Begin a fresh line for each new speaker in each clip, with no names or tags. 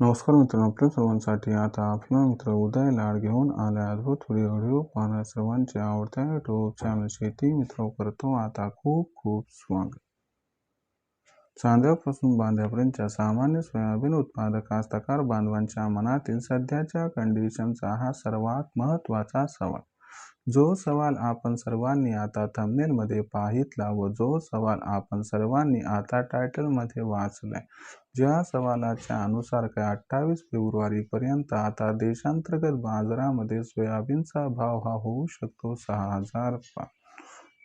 नमस्कार मित्रांनो आपल्या सर्वांसाठी आता आपला मित्र उदय लाड घेऊन आला अद्भुत व्हिडिओ व्हिडिओ पाहणाऱ्या सर्वांच्या आवडत्या युट्यूब चॅनल शेती मित्र करतो आता खूप खूप स्वागत. चांद्यापासून बांध्यापर्यंतच्या सामान्य सोयाबीन उत्पादक कास्तकार बांधवांच्या मनातील सध्याच्या कंडिशनचा हा सर्वात महत्त्वाचा सवाल. जो सवाल आपण सर्वांनी आता थंबनेलमध्ये पाहितला व जो सवाल आपण सर्वांनी आता टायटलमध्ये वाचलाय ज्या सवालाच्या अनुसार काय अठ्ठावीस फेब्रुवारीपर्यंत आता देशांतर्गत बाजारामध्ये सोयाबीनचा भाव हा होऊ शकतो सहा हजार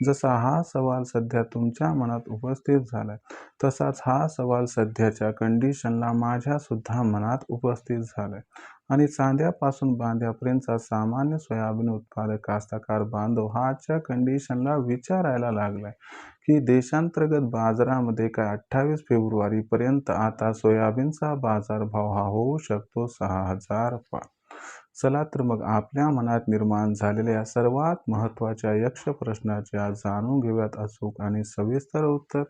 जसा हा सवाल सध्या तुमच्या मनात उपस्थित झालाय तसाच हा सवाल सध्याच्या कंडिशनला माझ्या सुद्धा मनात उपस्थित झालाय. आणि चांद्यापासून बांध्यापर्यंतचा सामान्य सोयाबीन उत्पादक कास्तकार बांधव हा आजच्या कंडिशनला विचारायला लागलाय की देशांतर्गत बाजारामध्ये काय अठ्ठावीस फेब्रुवारीपर्यंत आता सोयाबीनचा बाजारभाव हा होऊ शकतो सहा हजार पाच चला तर मग आपल्या मनात निर्माण झालेल्या सर्वात महत्त्वाच्या यक्ष प्रश्नाच्या जाणून घेऊयात अचूक आणि सविस्तर उत्तर.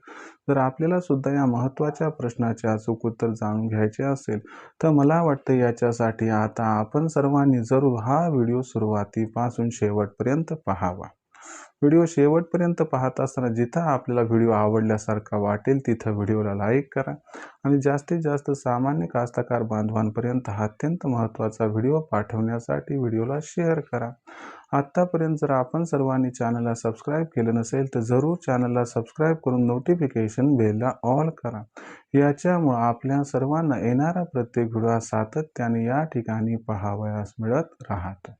जर आपल्याला सुद्धा या महत्त्वाच्या प्रश्नाचे अचूक उत्तर जाणून घ्यायचे असेल तर मला वाटतं याच्यासाठी आता आपण सर्वांनी जरूर हा व्हिडिओ सुरुवातीपासून शेवटपर्यंत पाहावा. व्हिडिओ शेवटपर्यंत पाहत असताना जिथं आपल्याला व्हिडिओ आवडल्यासारखा वाटेल तिथं व्हिडिओला लाईक करा आणि जास्तीत जास्त सामान्य कास्तकार बांधवांपर्यंत हा अत्यंत महत्त्वाचा व्हिडिओ पाठवण्यासाठी व्हिडिओला शेअर करा. आत्तापर्यंत जर आपण सर्वांनी चॅनलला सबस्क्राईब केलं नसेल तर जरूर चॅनलला सबस्क्राईब करून नोटिफिकेशन बेलला ऑल करा. याच्यामुळं आपल्या सर्वांना येणारा प्रत्येक व्हिडिओ सातत्याने या ठिकाणी पाहावयास मिळत राहतो.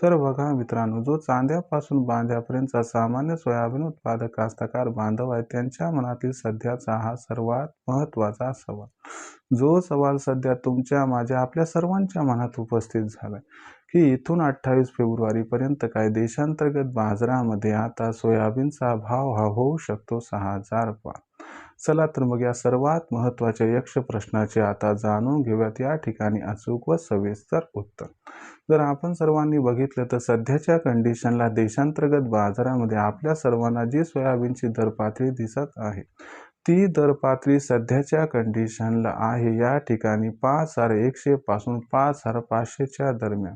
तर बघा मित्रांनो जो चांद्यापासून बांध्यापर्यंतचा सामान्य सोयाबीन उत्पादक कास्तकार बांधव आहे त्यांच्या मनातील सध्याचा हा सर्वात महत्त्वाचा सवाल. जो सवाल सध्या तुमच्या माझ्या आपल्या सर्वांच्या मनात उपस्थित झाला की इथून अठ्ठावीस फेब्रुवारीपर्यंत काय देशांतर्गत बाजारामध्ये आता सोयाबीनचा भाव हा होऊ शकतो सहा हजार पाच चला तर मग या सर्वात महत्त्वाच्या यक्ष प्रश्नाचे आता जाणून घेऊयात. या ठिकाणी अचूक व सविस्तर उत्तर. जर आपण सर्वांनी बघितलं तर सध्याच्या कंडिशनला देशांतर्गत बाजारामध्ये आपल्या सर्वांना जी सोयाबीनची दर पातळी दिसत आहे ती दर पातळी सध्याच्या कंडिशनला आहे. या ठिकाणी पाच हजार एकशे पासून पाच हजार पाचशेच्या दरम्यान.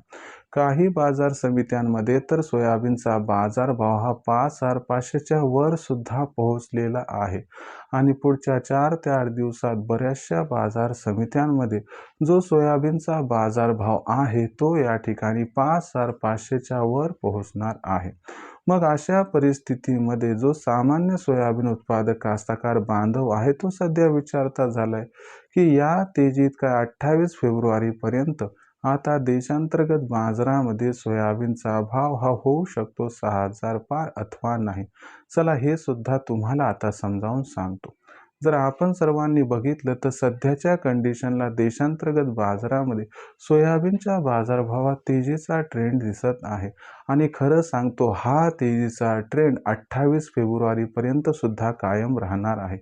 काही बाजार समित्यांमध्ये तर सोयाबीनचा बाजारभाव हा पाच हजार पाचशेच्या वर सुद्धा पोहोचलेला आहे. आणि पुढच्या चार ते आठ दिवसात बऱ्याचशा बाजार समित्यांमध्ये जो सोयाबीनचा बाजारभाव आहे तो या ठिकाणी पाच हजार पाचशेच्या वर पोहोचणार आहे. मग अशा परिस्थितीमध्ये जो सामान्य सोयाबीन उत्पादक कास्तकार बांधव आहे तो सध्या विचारता झालाय की या तेजीत काय अठ्ठावीस फेब्रुवारीपर्यंत आता देशांतर्गत बाजारामध्ये सोयाबीनचा भाव हा होऊ शकतो सहा हजार पार अथवा नाही? चला हे सुद्धा तुम्हाला आता समजावून सांगतो. जर आपण सर्वांनी बघितलं तर सध्याच्या कंडिशनला देशांतर्गत बाजारामध्ये सोयाबीनच्या बाजारभावात तेजीचा ट्रेंड दिसत आहे. आणि खरं सांगतो हा तेजीचा ट्रेंड अठ्ठावीस फेब्रुवारीपर्यंत सुद्धा कायम राहणार आहे.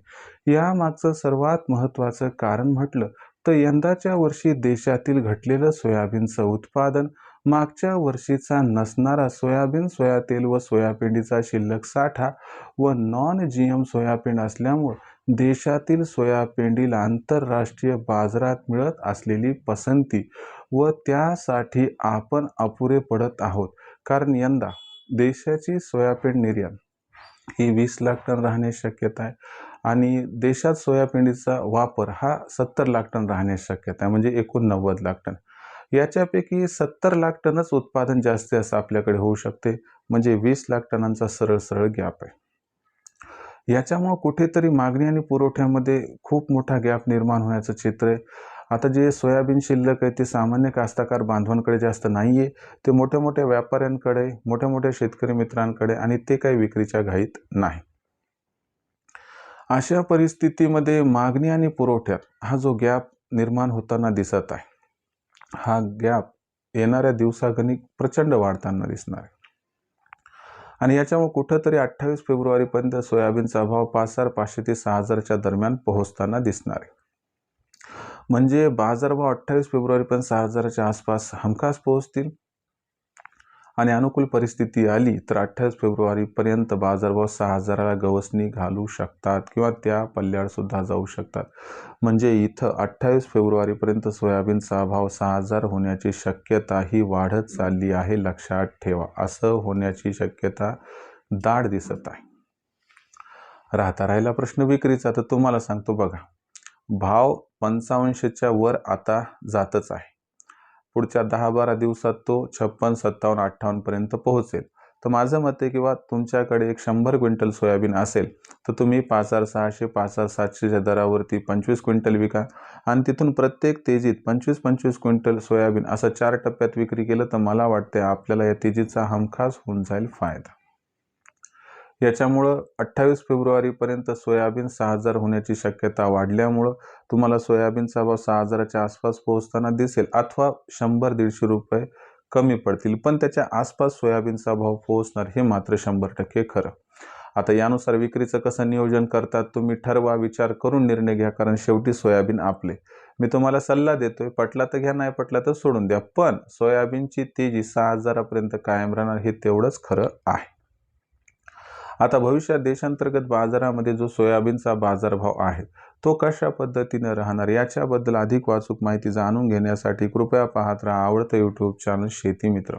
यामागचं सर्वात महत्त्वाचं कारण म्हटलं तर यंदाच्या वर्षी देशातील घटलेलं सोयाबीनचं उत्पादन मागच्या वर्षीचा नसणारा सोयाबीन सोयातेल व सोयापिंडीचा शिल्लक साठा व नॉन जी एम सोयाबीन असल्यामुळं देशातील सोयापेंडीला आंतरराष्ट्रीय बाजारात मिळत असलेली पसंती व त्यासाठी आपण अपुरे पडत आहोत. कारण यंदा देशाची सोयापेंड निर्यात ही वीस लाख टन राहण्याची शक्यता आहे आणि देशात सोयापेंडीचा वापर हा सत्तर लाख टन राहण्याची शक्यता आहे म्हणजे एकूण नव्वद लाख टन. याच्यापैकी सत्तर लाख टनच उत्पादन जास्ती असं आपल्याकडे होऊ शकते म्हणजे वीस लाख टनांचा सरळ सरळ गॅप आहे. याच्यामुळं कुठेतरी मागणी आणि पुरवठ्यामध्ये खूप मोठा गॅप निर्माण होण्याचं चित्र आहे. आता जे सोयाबीन शिल्लक आहे ते सामान्य कास्तकार बांधवांकडे जास्त नाही आहे ते मोठ्या मोठ्या व्यापाऱ्यांकडे मोठ्या मोठ्या शेतकरी मित्रांकडे आणि ते काही विक्रीच्या घाईत नाही. अशा परिस्थितीमध्ये मागणी आणि पुरवठ्यात हा जो गॅप निर्माण होताना दिसत आहे हा गॅप येणाऱ्या दिवसागणिक प्रचंड वाढताना दिसणार आहे. आणि याच्यामुळे कुठंतरी अठ्ठावीस फेब्रुवारीपर्यंत सोयाबीनचा भाव पाच हजार पाचशे ते सहा हजारच्या दरम्यान पोहोचताना दिसणार आहे. म्हणजे बाजारभाव अठ्ठावीस फेब्रुवारीपर्यंत सहा हजाराच्या आसपास हमखास पोहोचतील. आणि अनुकूल परिस्थिती आली तर अठ्ठावीस फेब्रुवारीपर्यंत बाजारभाव सहा हजाराला गवसणी घालू शकतात किंवा त्या पल्ल्याडसुद्धा जाऊ शकतात. म्हणजे इथं अठ्ठावीस फेब्रुवारीपर्यंत सोयाबीनचा भाव सहा हजार होण्याची शक्यता ही वाढत चालली आहे लक्षात ठेवा. असं होण्याची शक्यता दाढ दिसत आहे. राहता राहिला प्रश्न विक्रीचा. तर तुम्हाला सांगतो बघा भाव पंचावन्नशेच्या वर आता जातच आहे. पुढच्या दहा बारा दिवसात तो छप्पन सत्तावन्न अठ्ठावन्नपर्यंत पोहोचेल. तर माझं मत आहे किंवा तुमच्याकडे एक शंभर क्विंटल सोयाबीन असेल तर तुम्ही पाच हजार सहाशे पाच हजार सातशेच्या दरावरती पंचवीस क्विंटल विका. आणि तिथून प्रत्येक तेजीत पंचवीस पंचवीस क्विंटल सोयाबीन असं चार टप्प्यात विक्री केलं तर मला वाटते आपल्याला या तेजीचा हमखास होऊन जाईल फायदा. याच्यामुळं अठ्ठावीस फेब्रुवारीपर्यंत सोयाबीन सहा हजार होण्याची शक्यता वाढल्यामुळं तुम्हाला सोयाबीनचा भाव सहा हजाराच्या आसपास पोहोचताना दिसेल अथवा शंभर दीडशे रुपये कमी पडतील. पण त्याच्या आसपास सोयाबीनचा भाव पोहोचणार हे मात्र शंभर टक्के खरं. आता यानुसार विक्रीचं कसं नियोजन करतात तुम्ही ठरवा विचार करून निर्णय घ्या कारण शेवटी सोयाबीन आपले. मी तुम्हाला सल्ला देतोय पटला तर घ्या नाही पटला तर सोडून द्या. पण सोयाबीनची तेजी सहा हजारापर्यंत कायम राहणार हे तेवढंच खरं आहे. आता भविष्यात देशांतर्गत बाजारामध्ये जो सोयाबीनचा बाजारभाव आहे तो कशा पद्धतीने राहणार याच्याबद्दल अधिक वाचूक माहिती जाणून घेण्यासाठी कृपया पाहत राहा आवडतं यूट्यूब चॅनल शेती मित्र.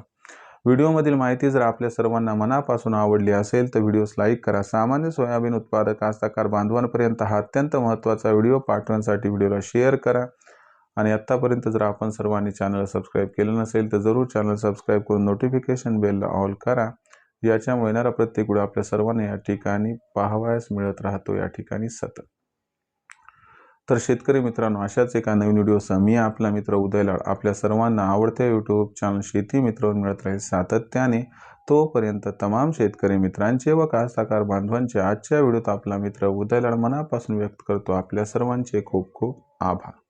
व्हिडिओमधील माहिती जर आपल्या सर्वांना मनापासून आवडली असेल तर व्हिडिओस लाईक करा. सामान्य सोयाबीन उत्पादक कास्तकार बांधवांपर्यंत हा अत्यंत महत्त्वाचा व्हिडिओ पाठवण्यासाठी व्हिडिओला शेअर करा. आणि आत्तापर्यंत जर आपण सर्वांनी चॅनल सबस्क्राईब केलं नसेल तर जरूर चॅनल सबस्क्राईब करून नोटिफिकेशन बेलला ऑल करा. याच्यामुळे येणारा प्रत्येक व्हिडिओ आपल्या सर्वांना या ठिकाणी पाहावयास मिळत राहतो या ठिकाणी सतत. तर शेतकरी मित्रांनो अशाच एका नवीन व्हिडिओसह मी आपला मित्र उदय लाड आपल्या सर्वांना आवडत्या यूट्यूब चॅनल शेती मित्रवर मिळत राहील सातत्याने. तोपर्यंत तमाम शेतकरी मित्रांचे व कास्ताकार बांधवांचे आजच्या व्हिडिओत आपला मित्र उदय लाड मनापासून व्यक्त करतो. आपल्या सर्वांचे खूप खूप आभार.